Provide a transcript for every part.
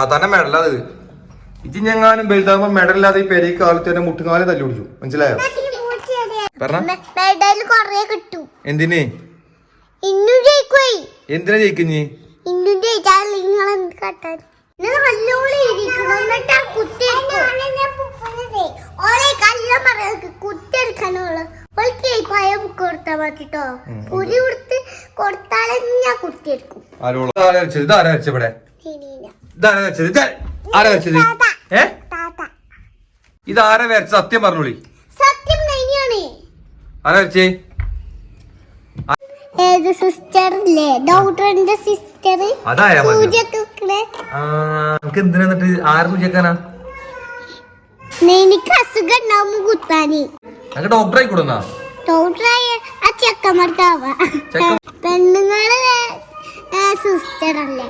സാധാരണ മെഡലാ അത്. ഇത് ഞങ്ങാനും വലുതാകുമ്പോ മെഡലില്ലാതെ ഈ പെരേ കാലത്ത് തന്നെ മുട്ടുകാലം തല്ലി പിടിച്ചു. മനസ്സിലായോ? പറഞ്ഞു. എന്തിന്? എന്തിനാ ജയിക്കുന്നേ? കൊടുത്താലും ഞാൻ കുത്തിയെടുക്കും ഇവിടെ? ഇതാരാ വരച്ചത്? ഇത് ആരാ വരച്ചത്? ഏ? താത്ത. ഇത് ആരാ വരച്ചത്? സത്യം പറഞ്ഞോളി. സത്യം ആരാ വരച്ചേ? ഏത് സിസ്റ്റർ ഇല്ലേ? ഡോക്ടറിന്റെ സിസ്റ്റർ അതായാ മതി. ആ നമുക്ക് എന്തിനാ എന്നിട്ട് ആരും ചോദിക്കാനാ എനിക്ക് അസുഖം ഉണ്ടാവുമ്പോ കുത്താന്. ഞങ്ങൾക്ക് ഡോക്ടർ ആയിക്കൂടുന്നാ? ഡോക്ടറായ ആ ചെക്കന്മാർക്കാവാ ചെക്കൻ- പെണ്ണുങ്ങൾ സിസ്റ്റർ അല്ലേ?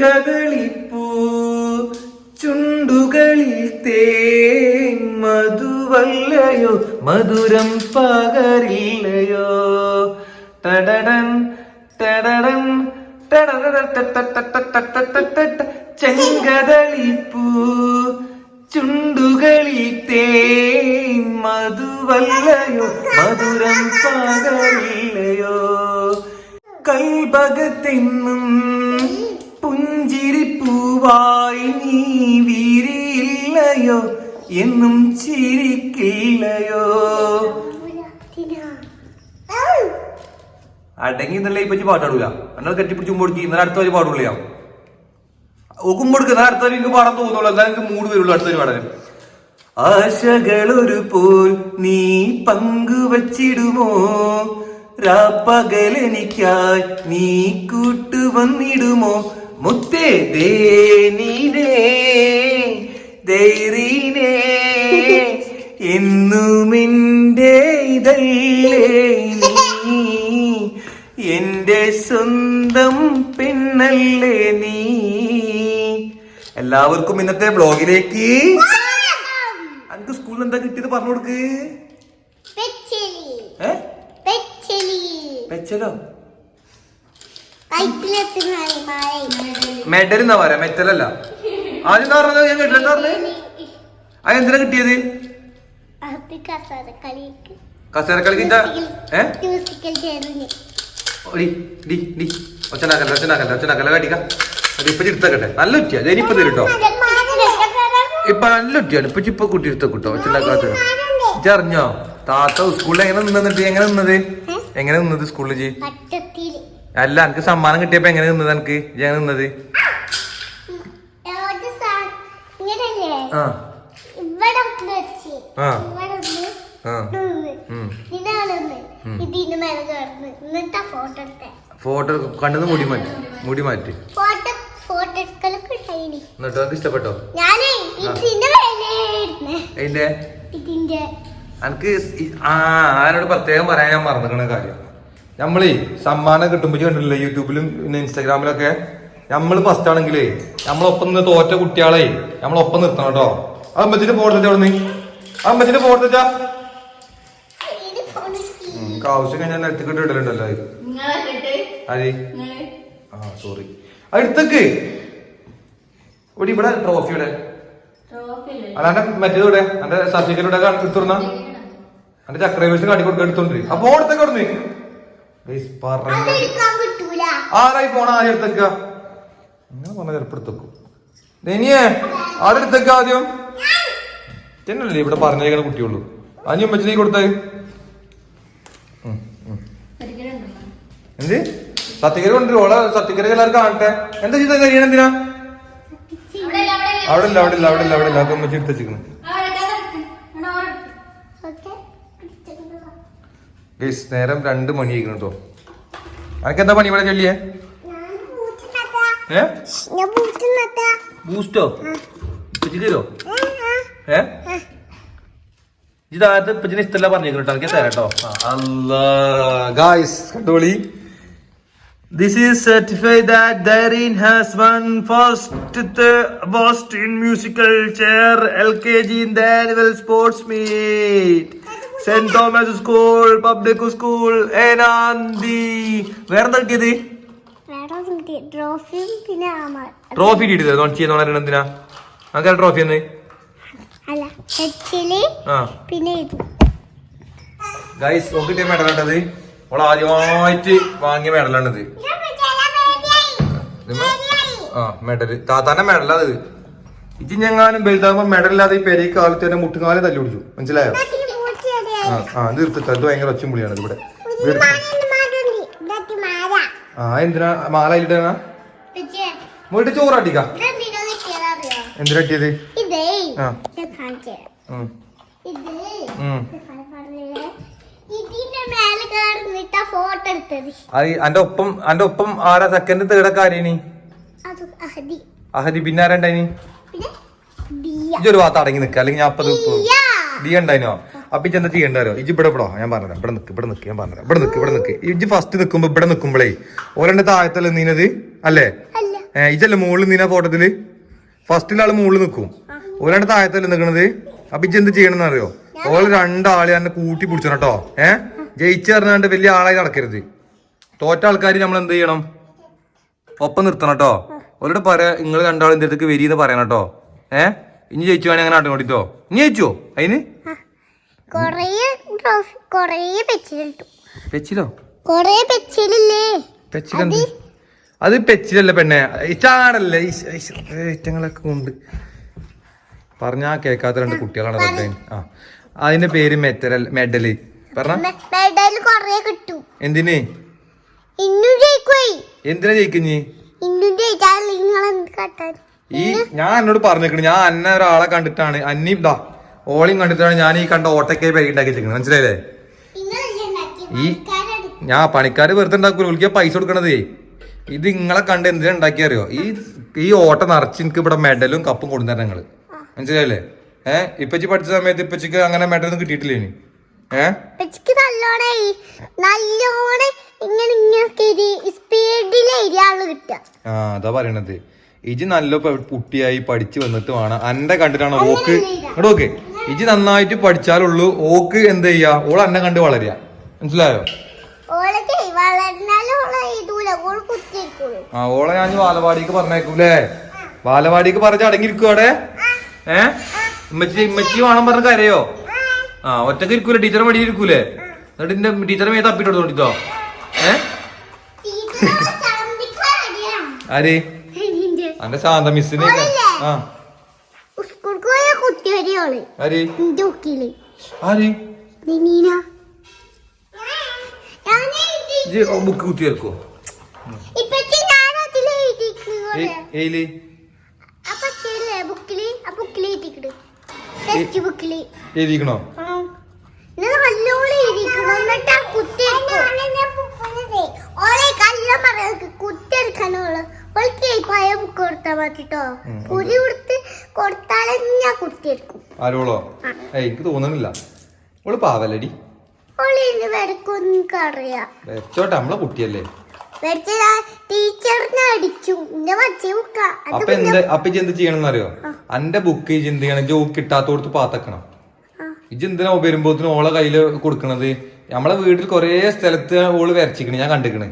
കദളിപ്പൂ ചുണ്ടുകളിൽ തേൻ മധുവല്ലയോ മധുരം പകരില്ലയോ. ടടടൻ ടടടൻ ചെങ്കതളിപ്പൂ ചുണ്ടുകളിൽ തേൻ മധുവല്ലയോ മധുരം പകരില്ലയോ കൽഭഗത്തെന്നും പുഞ്ചിരിപ്പൂവായി നീ വീരിയില്ലയോ? എന്നും ചിരിക്കില്ലയോ? അടങ്ങി എന്നല്ല ഇപ്പൊ പാട്ടാടൂല? എന്നാൽ കെട്ടിപ്പിടിച്ച് കൊടുക്കി ഇന്നലെ അടുത്ത വരി പാടൂല? ഞാൻ കൊടുക്കുക എന്നാൽ അടുത്ത വരി എനിക്ക് പാടാൻ തോന്നുള്ളൂ. എന്നാൽ എനിക്ക് മൂട് വരുള്ളൂ അടുത്ത വരി പാടാൻ ആശകളൊരു പോൽ നീ പങ്കുവച്ചിടുമോ രാപ്പകലെനിക്കായി നീ കൂട്ടുവന്നിടുമോ മുത്തേ ദേനീനേ ധൈരീനേ എന്നുമെന്റെ ഇതല്ലേ നീ? എന്റെ സ്വന്തം പെണ്ണല്ലേ നീ? എല്ലാവർക്കും ഇന്നത്തെ ബ്ലോഗിലേക്ക് അനക്ക് സ്കൂളിൽ എന്താ കിട്ടിയത് പറഞ്ഞു കൊടുക്ക്? ഏ? പെച്ചലോ? മെഡൽ എന്നാ പറയാ? മെറ്റലല്ല ആദ്യം എന്താ പറഞ്ഞത്? ഞാൻ കേട്ടില്ല എന്താ പറഞ്ഞത്? അത് എന്തിനാ കിട്ടിയത്? കസേരക്കളിക്ക്. ഒച്ചനാക്കല്ല ഒച്ചനാക്കല്ല ഒച്ചനാക്കല്ല കാട്ടിക്ക അത് ഇപ്പൊ നല്ല ഉറ്റിയാ ഇനിയിപ്പൊ തരും കേട്ടോ. ഇപ്പൊ നല്ല ഉറ്റിയാണ് ഇപ്പൊ ഇപ്പൊ കുട്ടി എടുത്ത കിട്ടോ. ഒച്ചനാക്കാത്ത താത്ത സ്കൂളിൽ എങ്ങനെ നിന്നിട്ട്? എങ്ങനെ നിന്നത്? എങ്ങനെ നിന്നത് സ്കൂളിൽ ജീ പട്ടത്തിൽ അല്ല എനിക്ക് സമ്മാനം കിട്ടിയപ്പോ എങ്ങനെ നിന്നത് എനിക്ക് ഞാൻ നിന്നത്? ഫോട്ടോ കണ്ടത് മുടി മാറ്റി. മുടി മാറ്റി. എന്നിട്ട് നമുക്ക് ഇഷ്ടപ്പെട്ടോ? എനിക്ക് ആ. ആരോട് പ്രത്യേകം പറയാൻ ഞാൻ മറന്നിരിക്കണ കാര്യം. നമ്മളേ സമ്മാനം കിട്ടുമ്പോ ഇജ്ജ് കണ്ടില്ലേ യൂട്യൂബിലും പിന്നെ ഇൻസ്റ്റാഗ്രാമിലൊക്കെ? നമ്മൾ ഫസ്റ്റ് ആണെങ്കിലേ നമ്മളൊപ്പം നിന്ന് തോറ്റ കുട്ടികളെ നമ്മളൊപ്പം നിർത്തണം കേട്ടോ. അത് അമ്മച്ചിന്റെ ഫോട്ടോ അവിടെ നീ അമ്മച്ചിന്റെ ഫോട്ടോ വെച്ചാ ആവശ്യം കഴിഞ്ഞാൽ എടുത്തിട്ട് ഇടലുണ്ടല്ലോ അരി ആ സോറി അടുത്തേക്ക് ഇവിടെ ഇവിടെ ട്രോഫി ഇവിടെ അല്ലാണ്ട് മറ്റേത് ഇവിടെ എന്റെ സർട്ടിഫിക്കറ്റ് ഇവിടെ എടുത്തുന്ന എന്റെ ചക്രവേഴ്സ് കാട്ടി കൊടുക്കാൻ എടുത്തോണ്ടിരി അപ്പൊ അടുത്തേക്ക് അവിടെ കിട്ടൂല ആരായി പറഞ്ഞ ചിലപ്പോ എടുത്തേക്കും. ആരെടുത്തേക്ക ആദ്യം ചെന്നല്ലേ ഇവിടെ പറഞ്ഞേക്കണ കുട്ടിയുള്ളൂ. അഞ്ഞു അമ്മച്ചിലേക്ക് കൊടുത്തേ. എന്ത്? സത്യക്കര കൊണ്ടുവരും ഓളെ സത്യക്കര എല്ലാവരും കാണട്ടെ. എന്താ ചെയ്ത? കഴിയണം എന്തിനാ? അവിടെ ഇല്ല അവിടെ ഇല്ല അവിടെ ഇല്ല അവിടെ ഇല്ല. അതൊക്കെ അമ്മച്ചി വെച്ചിരിക്കുന്നു ഓക്കെ ഗൈസ് നേരം രണ്ട് മണി ആയിരിക്കണം കേട്ടോ അനക്ക് എന്താ പണി ഇവിടെ ചൊല്ലിയേ. ബൂസ്റ്റോ? തരോ ആ, ഏ? ഇതായത് ഇപ്പച്ചിന് ഇഷ്ടമല്ല കേട്ടോ എനിക്ക് തരാം കേട്ടോ അല്ലാ ഗായ്സ് കണ്ടോളി. This is certified that Dareen has won first the first in musical chair LKG in the annual sports meet. Saint Thomas school public school Enanthi. വേറെന്താ കിട്ടിയത് ട്രോഫി കിട്ടിയത്? എന്തിനാ? അങ്ങനെ ട്രോഫി എന്ന്? പിന്നെ ഗൈസ് നോക്കിട്ടേ മെഡലാണ്ടത് ഓൾ ആദ്യമായിട്ട് വാങ്ങിയ മെഡലാണിത്. ആ മെഡൽ താത്താന്റെ മെഡൽ അത് ഇത് ഞങ്ങാനും വലുതാകുമ്പോ മെഡലില്ലാതെ ഈ പെരേക്ക് കാലത്ത് തന്നെ മുട്ടുകാലം തല്ലി പിടിച്ചു. മനസ്സിലായോ? ആ നിർത്തിട്ടോ ഇത് ഭയങ്കര ഒച്ചുംപുളിയാണ് ഇവിടെ. ആ എന്തിനാ? മാല ഇല്ലടാ വീട്ടിൽ ചോറാട്ടിക്കാ എന്തിനാട്ടിയത് ആ. അന്റെ ഒപ്പം അന്റെ ഒപ്പം ആരാ സെക്കൻഡ് തേർഡൊക്കെ അഹദി പിന്നെ ആരാ ഉണ്ടായിനി? ഇജൊരു ഭാഗത്ത് അടങ്ങി നിക്ക. അല്ലെങ്കിൽ ഞാൻ അപ്പൊ ദിയ ഉണ്ടായിനോ? അപ്പൊ ഇജ്ജ് എന്താ ചെയ്യണ്ടാരോ ഇജ്ജ് ഇവിടെ ഇവിടോ ഞാൻ പറഞ്ഞത് ഇവിടെ നിൽക്ക് ഇവിടെ നിൽക്ക് ഞാൻ പറഞ്ഞത് ഇവിടെ നിൽക്ക് ഇവിടെ നിൽക്ക് ഇജ്ജ് ഫസ്റ്റ് നിൽക്കുമ്പോ ഇവിടെ നിൽക്കുമ്പോഴേ ഓരോ താഴത്തല്ലേ നീനത്? അല്ലേ? ഇജ്ജല്ലേ മുകളിൽ നീന ഫോട്ടോത്തിൽ? ഫസ്റ്റിൽ ആൾ മുകളിൽ നിൽക്കും ഓരോ താഴത്തല്ലേ നിൽക്കണത് അപ്പൊ ഇജ്ജ് എന്ത് ചെയ്യണമെന്ന് അറിയോ? ഓൾ രണ്ടാളെ എന്നെ കൂട്ടി പിടിച്ചണം കേട്ടോ ഏഹ് ജയിച്ചു പറഞ്ഞാണ്ട് വലിയ ആളായി നടക്കരുത്. തോറ്റ ആൾക്കാർ നമ്മൾ എന്ത് ചെയ്യണം? ഒപ്പം നിർത്തണം കേട്ടോ ഓരോട് പറയാ നിങ്ങൾ രണ്ടാളും എന്റെ വരിയെന്ന് പറയണം കേട്ടോ ഏഹ് ഇനി ജയിച്ചു വേണേ അങ്ങനെ ആട്ടോടിട്ടോ ഇനി ജയിച്ചോ? അതിന് കൊറേ ട്രോഫി കൊറേ പെച്ചിലിട്ടു പെച്ചിലോ? കൊറേ പെച്ചിലില്ലേ? പെച്ചിലെന്ത് അത് പെച്ചിലല്ല പെണ്ണെ? ഇറ്റാണല്ലേ ഇറ്റങ്ങളൊക്കെ ഉണ്ട് പറഞ്ഞാ കേൾക്കാത്ത രണ്ട് കുട്ടികളാണ് ആ അതിന്റെ പേര് മെറ്റൽ മെഡൽ മെഡൽ കൊറേ കിട്ടും. എന്തിന്? ജയിക്കുന്നി ഈ ഞാൻ എന്നോട് പറഞ്ഞേക്കണ്. ഞാൻ അന്ന ഒരാളെ കണ്ടിട്ടാണ്. അന്നി ഇതാ ഓളിയും കണ്ടിട്ടാണ് ഞാൻ ഈ കണ്ട ഓട്ടക്കെ പേര് ഉണ്ടാക്കി വെച്ചിരിക്കുന്നത് മനസ്സിലായില്ലേ? ഈ ഞാൻ പണിക്കാര് വെറുതെ ഉണ്ടാക്കൂല. പൈസ കൊടുക്കണതേ. ഇത് നിങ്ങളെ കണ്ട് എന്തിനാ ഉണ്ടാക്കി അറിയോ? ഈ ഈ ഓട്ട നിറച്ച് എനിക്ക് ഇവിടെ മെഡലും കപ്പും കൊടുത്തരണം നിങ്ങൾ. മനസ്സിലായില്ലേ? ഏഹ് ഇപ്പച്ചി പഠിച്ച സമയത്ത് ഇപ്പച്ചിക്ക് അങ്ങനെ മെഡലൊന്നും കിട്ടിയിട്ടില്ല ഇനി? ഏഹ് ആ അതാ പറയണത്. ഇജി നല്ല കുട്ടിയായി പഠിച്ചു വന്നിട്ട് വേണം. അന്റെ കണ്ടിട്ടാണ് ഓക്ക്? ഓക്കെ ഇജി നന്നായിട്ട് പഠിച്ചാലുള്ളൂ. ഓക്ക് എന്ത് ചെയ്യാ? ഓൾ അന്നെ കണ്ട് വളരുക മനസ്സിലായോ? ആ ഓളെ ഞാൻ ബാലവാടിക്ക് പറഞ്ഞേക്കൂലേ? ബാലവാടിക്ക് പറഞ്ഞ അടങ്ങിയിരിക്കും അവിടെ? ഏ? ഉമ്മച്ചി ഉമ്മച്ചി വേണം പറഞ്ഞ കരയോ? ആ ഒറ്റയ്ക്ക് ഇരിക്കൂലേ? ടീച്ചർ മടി ഇരിക്കൂലേ? എന്നിട്ട് എന്റെ ടീച്ചറെ മേ തപ്പിട്ട് കൊടുത്തോ ഏ? ആര്? അന്റെ ശാന്ത മിസ്സിനെ ആ. വരികയാണ് ആര്? എന്റെ ഒക്കിൽ ആര്? ബുക്ക് കുത്തി വെക്കോ. ഏയിൽ? എഴുതിക്കണോ? കുത്തിയെടുക്കാനുള്ള ഒരു കേൾപ്പായ ബുക്ക് കൊടുത്താൽ മതിട്ടോ. പുരി കൊടുത്ത കൊടുത്താലും എനിക്ക് തോന്നണില്ല. ഓൾ പാവലടി. നമ്മളെ കുട്ടിയല്ലേ. അപ്പൊ എന്ത് അപ്പൊ എന്ത് ചെയ്യണം അറിയോ അന്റെ ബുക്ക് ചിന്തിക്കണം ജോക്ക് കിട്ടാത്തോടത്ത് പാത്തക്കണം. ഇജ് എന്തിനാ വരുമ്പോത്തിന് ഓളെ കയ്യിൽ കൊടുക്കണത്? നമ്മളെ വീട്ടിൽ കൊറേ സ്ഥലത്ത് ഓൾ വരച്ചിക്കണ്. ഞാൻ കണ്ടിക്കണ്.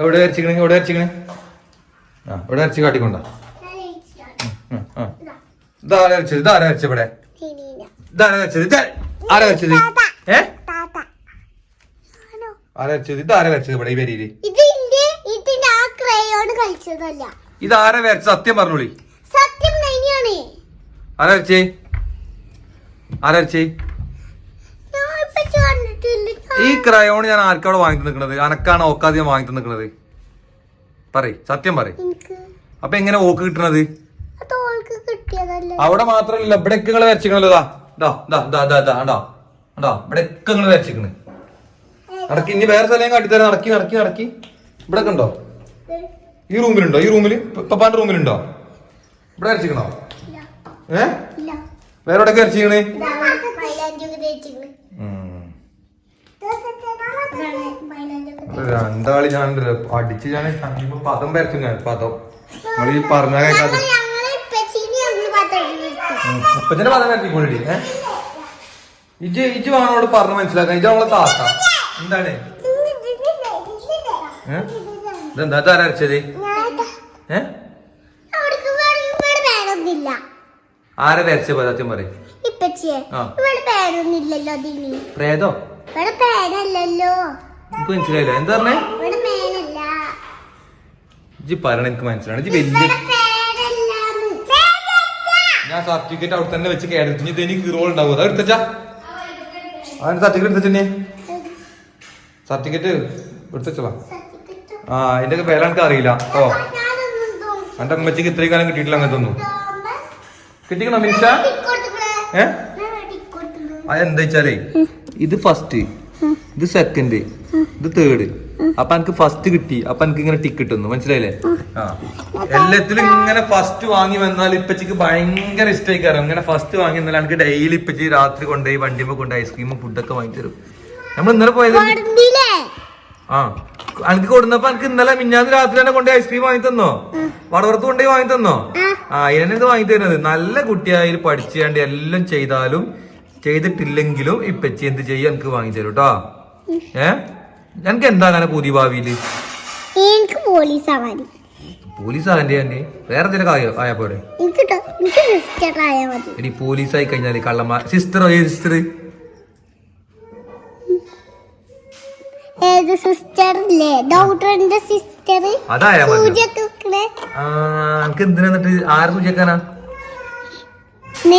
എവിടെ വരച്ചിക്കണ്? എവിടെ വരച്ചിക്കണ്? ആ എവിടെ വരച്ച് കാട്ടിക്കൊണ്ടാ? ഇതാരാ വരച്ചത് ഇതാരാ വരച്ചത് ഇവിടെ. ഇതാരാ വരച്ചത് ഇത് ആരാ വരച്ചത് ഏ? ആരാ വരച്ചത് ഇതാരാ വരച്ചത് ഇവിടെ ഈ വരിയിൽ? ഇതാരാ വരച്ചത് സത്യം പറഞ്ഞോളി. സത്യം ആരാ വരച്ചേ ആരാ വരച്ചേ ഈ ക്രയോൺ ഞാൻ ആർക്കാണ് വാങ്ങി നിൽക്കുന്നത് അനക്കാണ് ഓക്കാദ്യം വാങ്ങി നിൽക്കുന്നത് പറയ് സത്യം പറയ്. എനിക്ക് അപ്പൊ എങ്ങനെ ഓക്ക് കിട്ടണത്? അവിടെ മാത്രല്ല ഇവിടെ നിങ്ങൾ വരച്ചിക്കണല്ലോ ഇതാ ഇതാ ഇതാ ഇതാ ഇതാ ഇതാ ഇതാ ഇതാ ഇവിടെ നിങ്ങൾ വരച്ചിക്കണ് നടക്കി ഇനി വേറെ സ്ഥലം കാട്ടിത്തരാം. നടക്കി നടക്കി നടക്കി. ഇവിടെ ഉണ്ടോ? ഈ റൂമിലുണ്ടോ? ഈ റൂമിൽ പപ്പാന്റെ റൂമിലുണ്ടോ? ഇവിടെ വരച്ചിക്കണോ ഏ? വേറെ എവിടെ വരച്ചിക്കണ് രണ്ടാളി ഞാൻ അടിച്ച് ഞാൻ പദം വരച്ചു ഞാൻ പദം. നിങ്ങൾ ഈ പറഞ്ഞ കേൾക്കാതെ ഇപ്പച്ചനെ പറഞ്ഞ കത്തിക്കൂടി ഇജ് ഇജ് വാണോട് പറഞ്ഞു മനസ്സിലാക്കാം ഇജ് നമ്മളെ താത്ത. എന്താണ്? ഇതെന്താ താരച്ചത് ഏഹ് ആരെ വരച്ച പോലെ പറയും. പ്രേതോ? എനിക്ക് മനസ്സിലായില്ല. എന്താ പറഞ്ഞേ? ഇജ്ജി പറയണ എനിക്ക് മനസ്സിലാണ് ഇജ്ജി വലിയ ഞാൻ സർട്ടിഫിക്കറ്റ് അവിടെ തന്നെ വെച്ച് കേടത്തി ഇത് എനിക്ക് റോൾ ഉണ്ടാവും? അത് എടുത്തച്ചാ അതിന് സർട്ടിഫിക്കറ്റ് എടുത്തേ സർട്ടിഫിക്കറ്റ് എടുത്തച്ചോളാം. ആ അതിന്റെ ഒക്കെ പേര് എനിക്ക് അറിയില്ല. ഓ. എന്റെ അമ്മച്ചിക്ക് ഇത്രയും കാലം കിട്ടിയിട്ടില്ല അങ്ങനത്തെ ഒന്നും കിട്ടിക്കണോ മിനിഷ? ഏ. അതെന്താ വെച്ചാലേ ഇത് ഫസ്റ്റ് ഇത് സെക്കൻഡ് ഇത് തേർഡ് അപ്പൊ എനിക്ക് ഫസ്റ്റ് കിട്ടി. അപ്പൊ എനിക്ക് ഇങ്ങനെ ടിക്ക് കിട്ടുന്നു. മനസ്സിലായില്ലേ? ആ. എല്ലാത്തിലും ഇങ്ങനെ ഫസ്റ്റ് വാങ്ങി വന്നാൽ ഇപ്പച്ചിക്ക് ഭയങ്കര ഇഷ്ടമായി കയറും ഇങ്ങനെ ഫസ്റ്റ് വാങ്ങി വന്നാൽ എനിക്ക് ഡെയിലി ഇപ്പച്ചി രാത്രി കൊണ്ടുപോയി വണ്ടിയുമ്പോ കൊണ്ട് ഐസ്ക്രീമും ഫുഡൊക്കെ വാങ്ങി തരും. നമ്മൾ ഇന്നലെ പോയത് ആ. എനിക്ക് കൊടുന്നപ്പോ എനിക്ക് ഇന്നലെ മിഞ്ഞാന്ന് രാത്രി തന്നെ കൊണ്ടുപോയി ഐസ്ക്രീം വാങ്ങി തന്നോ? വടവർത്ത് കൊണ്ടുപോയി വാങ്ങി തന്നോ? ആ. ഇതിനെ ഇത് വാങ്ങി തരുന്നത്. നല്ല കുട്ടിയായി പഠിച്ചാണ്ട് എല്ലാം ചെയ്താലും ചെയ്തിട്ടില്ലെങ്കിലും ഇപ്പച്ചി എന്ത് ചെയ്യും? എനിക്ക് വാങ്ങി തരും കേട്ടോ ഏ? എനിക്ക് എന്താ അങ്ങനെ പുതിയ ഭാവിയിൽ എനിക്ക് പോലീസ് ആവാൻ പോലീസ് ആകണ്ടേ തന്നെ? വേറെ എന്തെങ്കിലും ആയോ ആയാ പോരെ? എനിക്ക് ട്ടോ- എനിക്ക് സിസ്റ്റർ ആയാൽ മതി. എടി പോലീസ് ആയി കഴിഞ്ഞാൽ കള്ളമ്മ സിസ്റ്ററോ ഏത് സിസ്റ്റർ ഏത് സിസ്റ്റർ ഇല്ലേ? ഡോക്ടറിന്റെ സിസ്റ്റർ അതായാ മതി. സൂചിയൊക്കെ വെക്കണേ ആ എനിക്ക് എന്തിനാ എന്നിട്ട് ആരെ സൂചിക്കാനാ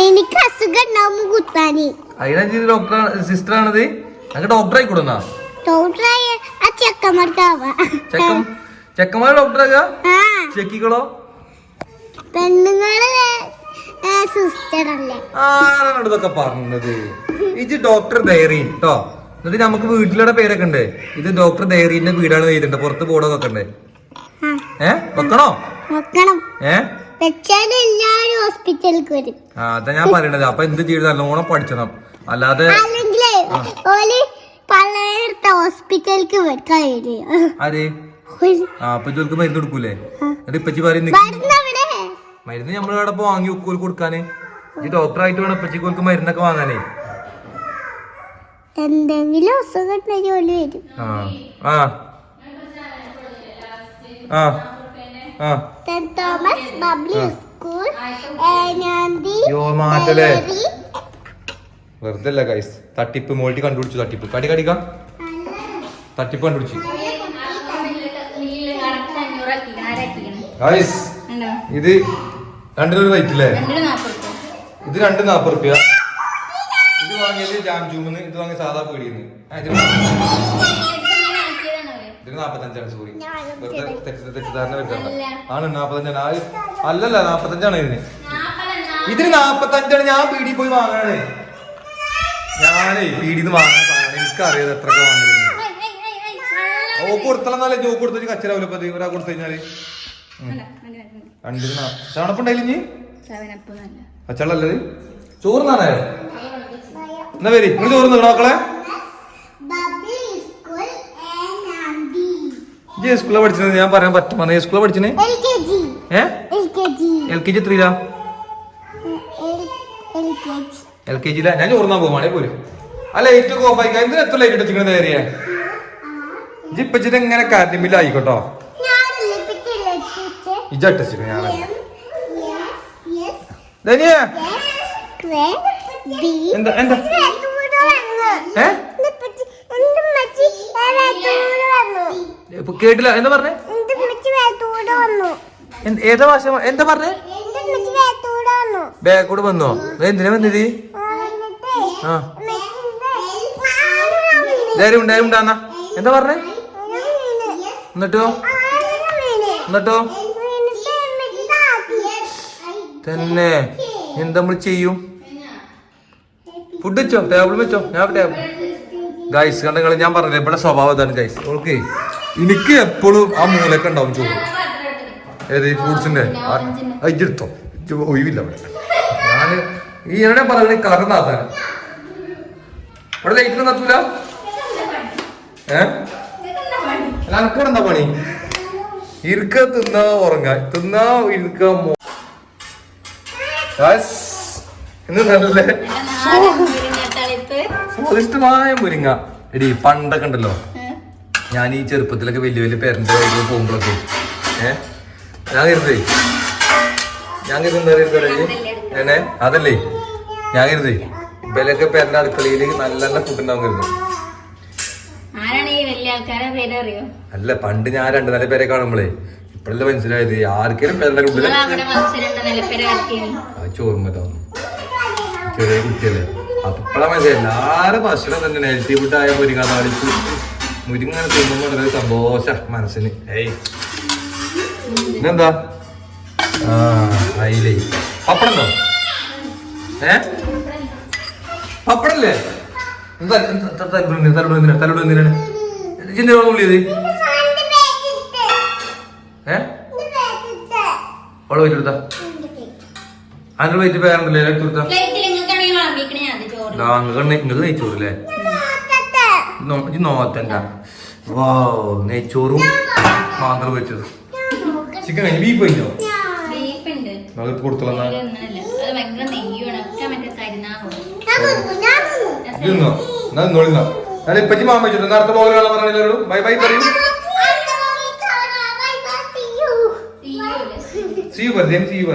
എനിക്ക് അസുഖം ഉണ്ടാവുമ്പോ കുത്താന്. അതിനെ ഡോക്ടർ സിസ്റ്റർ ആണത്? ഡോക്ടർ ആയിക്കൂടുന്നാ? ഡോക്ടറായ ആ ചെക്കന്മാർക്കാവാ ചെക്കന്മാർ ഡോക്ടറാകാ ചെക്കികളോ? പെണ്ണുങ്ങൾ ആരാണ് ഇതൊക്കെ പറഞ്ഞത്? ഇത് ഡോക്ടർ ഡയറി കേട്ടോ എന്നിട്ട് നമുക്ക് വീട്ടിലൂടെ പേരൊക്കെ ഉണ്ട്. ഇത് ഡോക്ടർ ഡയറിന്റെ വീടാണ് ചെയ്തിട്ടുണ്ട്. പുറത്ത് ബോർഡൊക്കെ ഒക്കെ ഉണ്ട് ഏ? വെക്കണോ? ഏ? വരും. ആ അതാ ഞാൻ പറയണത്. അപ്പൊ എന്ത് ചെയ്ത്? നല്ലോണം പഠിച്ചണം. അല്ലാതെ പലയിടത്ത ഹോസ്പിറ്റലിലേക്ക് വെക്കാൻ ആര്? ആ അപ്പൊ മരുന്ന് കൊടുക്കൂലേ? എന്നിട്ട് ഇപ്പച്ചി പറയും മരുന്ന് നമ്മൾ ഇവിടെ വാങ്ങി വെക്കൂൽ കൊടുക്കാന്. ഈ ഡോക്ടറായിട്ട് വേണം ഇപ്പച്ചിക്ക് മരുന്നൊക്കെ വാങ്ങാനേ. എന്തെങ്കിലും അസുഖം വരും. ആ. ആ. ആ. Thomas public school. വെറുതെ അല്ല ഗൈസ് തട്ടിപ്പ് മോൾട്ടി കണ്ടുപിടിച്ചു തട്ടിപ്പ്. കടി കടിക്ക. തട്ടിപ്പ് കണ്ടുപിടിച്ചു. ഇത് രണ്ടിനൊരു റേറ്റ് അല്ലേ ഇത് രണ്ട് നാപ്പത് റുപ്യ ഇത് വാങ്ങിയത് ജാം ജൂമിന്ന്. ഇത് വാങ്ങിയ സാധാ പീടിയെന്ന് ഇതിന് നാപ്പത്തഞ്ചാണ് സോറി തെറ്റിദ്ധാരണ ആണ് അല്ലല്ല നാപ്പത്തഞ്ചാണ് ഇതിന്. ഇതിന് നാപ്പത്തഞ്ചാണ്. ഞാൻ പീടി പോയി വാങ്ങാണ് ഞാനേ പീടിന്ന് വാങ്ങാൻ സാധനം എനിക്കറിയാതെ എത്രയൊക്കെ വാങ്ങിയിരുന്നു ഓ നല്ല ജോ കൊടുത്തു കച്ചരാവില്ല ഇപ്പൊ ഒരാൾ കൊടുത്തു കഴിഞ്ഞാൽ? രണ്ടിന് ചാണപ്പുണ്ടായില്ല ഇനി? പച്ചവെള്ളല്ലത് ചോറ് നാണയോ എന്നാ വരി നിങ്ങൾ ചോറ് മക്കളെ? ഇജ്ജ് സ്കൂളിൽ പഠിച്ചത്? ഞാൻ പറയാൻ പറ്റും. പറഞ്ഞ സ്കൂളിൽ പഠിച്ചത്? L K G. ഏ? L K G. L K G എത്രയില്ല L K G ഞാൻ ചോറുന്നാൻ പോവാണേ ആ ലൈറ്റ് ഓഫ് ആയിക്കാ? എന്തിനാ എത്ര ലൈറ്റ് അടിച്ചിങ്ങനെ നേരിയ ജിപ്പച്ചിട്ട് എങ്ങനെ കറണ്ട് ആയിക്കോട്ടോ? ഇജട്ടിച്ചിട്ട് ഞാൻ ധനിയ? എന്താ എന്താ? കേട്ടില്ല എന്താ പറഞ്ഞേ? ഏതാ ഭാഷ? എന്താ പറഞ്ഞേ? ബാക്കോട് വന്നോ? എന്തിനാ വന്നത്? ആ. ധൈര്യം ഉണ്ടായും ഉണ്ടാന്നാ? എന്താ പറഞ്ഞേ? എന്നിട്ടോ? എന്നിട്ടോ? തന്നെ. എന്താ നമ്മൾ ചെയ്യും? ഫുഡ് വെച്ചോ? ടേബിൾ വെച്ചോ? ഞാൻ ടേബിൾ ഗൈസ് കണ്ടങ്ങൾ ഞാൻ പറഞ്ഞില്ലേ ഇവിടെ സ്വഭാവം ഇതാണ് ഗൈസ് ഓക്കെ എനിക്ക് എപ്പോഴും ആ മൂലൊക്കെ ഉണ്ടാവും ചോറ്. ഏത് ഫ്രൂട്ട്സിന്റെ ഇജ്ജ് ഒഴിവില്ല അവിടെ. ഞാൻ ഈ എവിടെ പറയുന്നത്? കളർ നാത്താൻ ഇവിടെ ലൈറ്റിൽ നത്തൂല ഏ? അല്ല പണി? ഇരുക്ക തിന്ന ഉറങ്ങ. തിന്ന ഇരുക്ക സ്വാദിഷ്ടമായ മുരിങ്ങ. എടി പണ്ടൊക്കെ ഉണ്ടല്ലോ. ഞാൻ ഈ ചെറുപ്പത്തിലൊക്കെ വലിയ വലിയ പേരന്റെ വഴിക്ക് പോകുമ്പോഴൊക്കെ ഏഹ് ഞാൻ കരുതേ. ഞാൻ കരുതുന്നത് എന്നെ അതല്ലേ? ഞാൻ കരുതി ഇവലൊക്കെ എന്റെ അടുക്കളയിൽ നല്ല നല്ല ഫുഡ് ഉണ്ടാവും കരുതും അല്ല പണ്ട് ഞാൻ രണ്ട് നില പേരെ കാണുമ്പോളേ ഇപ്പഴല്ലേ മനസ്സിലായത്? ആർക്കേലും പേരുടെ ഉള്ളിൽ ചോർമ്മതോ ചെറിയ കുട്ടിയല്ലേ അപ്പഴാ മനസ്സിലായി എല്ലാരും ഭക്ഷണം തന്നെ നെഗറ്റീവ് ഫുഡ് ആയ മുരിങ്ങ താളിച്ച് മുരിങ്ങനെ തിന്നുമ്പോ ഒരു സന്തോഷ മനസ്സിന്. ഏയ്. പിന്നെന്താ ആ അയിലേ. പപ്പടണ്ടോ ഏ? പപ്പടല്ലേ? തലോട് എന്തിനാ തലോട് എന്തിനാണ് ചിന്ത ഉള്ളിയത് ഏ? അവളെ വെച്ച് കൊടുത്താ അതിന്റെ വെയിറ്റ് പേരുണ്ടല്ലേ എടുത്തു കൊടുത്താ? പ്ലേറ്റിൽ നിങ്ങൾക്കാണെങ്കിൽ വാങ്ങിക്കണേ അത് ചോറ്. നിങ്ങൾക്ക് നിങ്ങൾക്ക് നെയ്ച്ചോറല്ലേ ഇത് നോത്തണ്ട വാ നെയ്ച്ചോറും മാന്തൾ വെച്ചത് ചിക്കൻ കഴിഞ്ഞു? ബീഫ് കഴിഞ്ഞോ? നമുക്ക് കൊടുത്തോളാം ഇന്നോ എന്നാ നിന്നോളിന്നോ ഞാൻ ഇപ്പച്ചി മാമ വെച്ചിട്ട് നേരത്തെ പോലെ കാണാൻ പറഞ്ഞില്ലല്ലോ ബൈ ബൈ പറയും. See you see you.